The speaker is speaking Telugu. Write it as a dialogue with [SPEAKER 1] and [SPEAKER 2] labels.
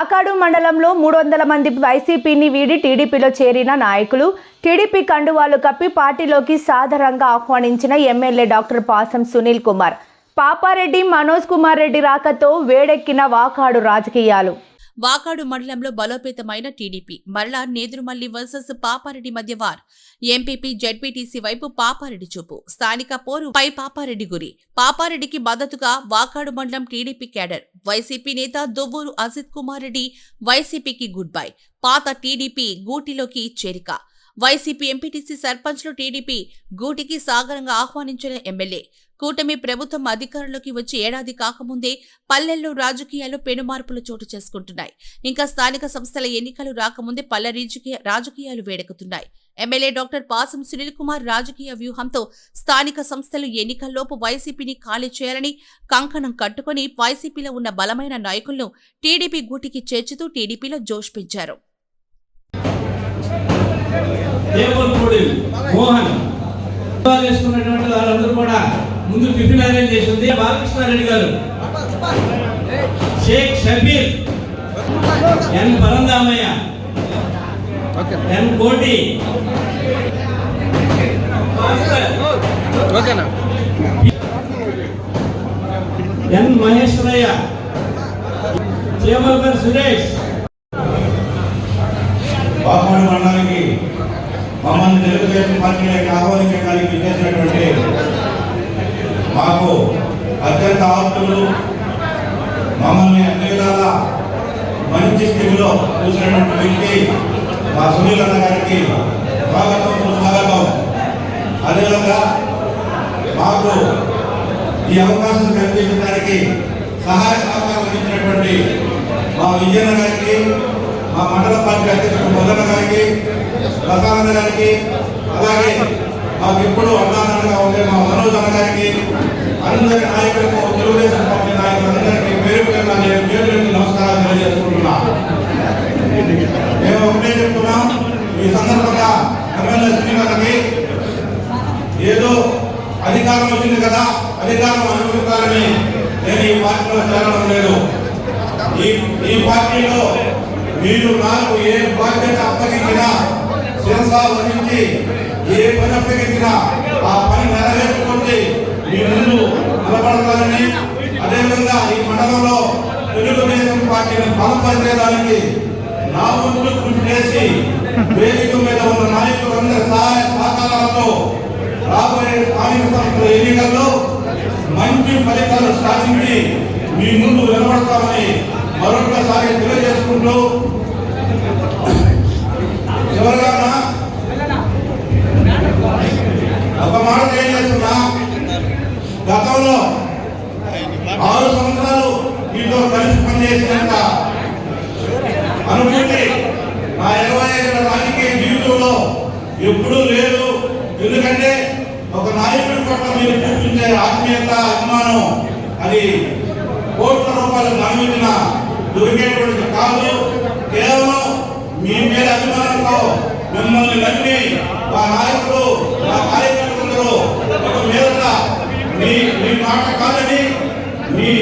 [SPEAKER 1] వాకాడు మండలంలో మూడు వందల మంది వైసీపీని వీడి టీడీపీలో చేరిన నాయకులు టీడీపీ కండువాలు కప్పి పార్టీలోకి సాధారణంగా ఆహ్వానించిన ఎమ్మెల్యే డాక్టర్ పాసం సునీల్ కుమార్. పాపారెడ్డి మనోజ్ కుమార్ రెడ్డి రాకతో వేడెక్కిన వాకాడు రాజకీయాలు.
[SPEAKER 2] వాకాడు మండలంలో బలోపేతమైన టీడీపీ. మరలా నేదురుమల్లి వర్సెస్ పాపారెడ్డి మధ్య వార్. ఎంపీపీ జడ్పీటీసీ వైపు పాపారెడ్డి చూపు. స్థానిక పోరు పై పాపారెడ్డి గురి. పాపారెడ్డికి మద్దతుగా వాకాడు మండలం టీడీపీ క్యాడర్. వైసీపీ నేత దువ్వూరు అజిత్ కుమార్ రెడ్డి వైసీపీకి గుడ్ బై. పాత టీడీపీ గూటిలోకి చేరిక. వైసీపీ ఎంపీటీసీ సర్పంచ్లు టీడీపీ గూటికి సాగరంగా ఆహ్వానించిన ఎమ్మెల్యే. కూటమి ప్రభుత్వం అధికారంలోకి వచ్చి ఏడాది కాకముందే పల్లెల్లో రాజకీయాలు పెనుమార్పులు చోటు చేసుకుంటున్నాయి. ఇంకా స్థానిక సంస్థల ఎన్నికలు రాకముందే పల్లె రాజకీయాలు వేడెక్కుతున్నాయి. ఎమ్మెల్యే డాక్టర్ పాసం సునీల్ కుమార్ రాజకీయ వ్యూహంతో స్థానిక సంస్థలు ఎన్నికల్లోపు వైసీపీని ఖాళీ చేయాలని కంకణం కట్టుకుని వైసీపీలో ఉన్న బలమైన నాయకులను టీడీపీ గూటికి చేర్చుతూ టీడీపీలో జోష్ పెంచారు
[SPEAKER 3] మోహన్. ఉద్యోగాలు వేసుకున్నటువంటి వాళ్ళందరూ కూడా ముందు టిఫిన్ అరేంజ్ చేసింది బాలకృష్ణారెడ్డి గారు. షేక్ షబీర్. ఎన్ పరందామయ్య. ఎన్ కోటి. ఎన్ మహేశ్వరయ్య. చేమల్కర్ సురేష్.
[SPEAKER 4] బాపూడి మండలానికి మమ్మల్ని తెలుగుదేశం పార్టీలోకి ఆహ్వానించడానికి చేసినటువంటి మాకు అత్యంత ఆప్తులు మమ్మల్ని అన్ని విధాల మంచి స్థితిలో చూసినటువంటి వ్యక్తి మా సునీల్ అన్న గారికి స్వాగతం సుస్వాగతం. అదేవిధంగా మాకు ఈ అవకాశం కల్పించడానికి సహాయ సహకారం అందించినటువంటి మా విజయన్న గారికి మా మండల పార్టీ అధ్యక్షుడు మొదల గారికి ప్రసానంద గారికి అలాగే మాకు ఎప్పుడు అన్నానంగా ఉండే మా మనోజ్ అన్న గారికి అందరి నాయకులకు తెలుగుదేశం పార్టీ నాయకులందరికీ పేరు పేరున నేను చేతులెత్తి నమస్కారాలు తెలియజేసుకుంటున్నా. మేము ఒకటే చెప్తున్నాం ఈ సందర్భంగా ఎమ్మెల్యే శ్రీగారికి ఏదో అధికారం వచ్చింది కదా అధికారం అనుభవించాలని నేను ఈ పార్టీలో చేరడం లేదు. ఈ ఈ పార్టీలో మీరు నాకు ఏ బాధ్యత అప్పగించినా శిరస వహించి ఏ పని అప్పగించినా ఆ పని నెరవేర్చుకుంటే మీ ముందు నిలబడతారని అదేవిధంగా ఈ మండలంలో తెలుగుదేశం పార్టీని బలపరిచేదానికి నా ముందు కృషి చేసి వేదిక మీద ఉన్న నాయకులందరి సహాయ సహకారాలతో రాబోయే స్థానిక సంస్థల ఎన్నికల్లో మంచి ఫలితాలు సాధించి మీ ముందు నిలబడతామని మరొకసారి తెలియజేసుకుంటూ గతంలో ఆరు సంవత్సరాలు మీతో కలిసి పనిచేసినంత అనుకుంటే నా ఇరవై ఐదు రాజకీయ జీవితంలో ఎప్పుడూ లేదు. ఎందుకంటే ఒక నాయకుడి పట్ల మీరు చూపించే ఆత్మీయత అభిమానం అది కోట్ల రూపాయలు నమ్మించిన దొరికేటువంటి కాదు. కేవలం మీ మీద అభిమానంతో మిమ్మల్ని నమ్మి మా నాయకుడు మా కార్యకర్తలందరూ ఒక మీద మీ మీ మాట కాదని మీ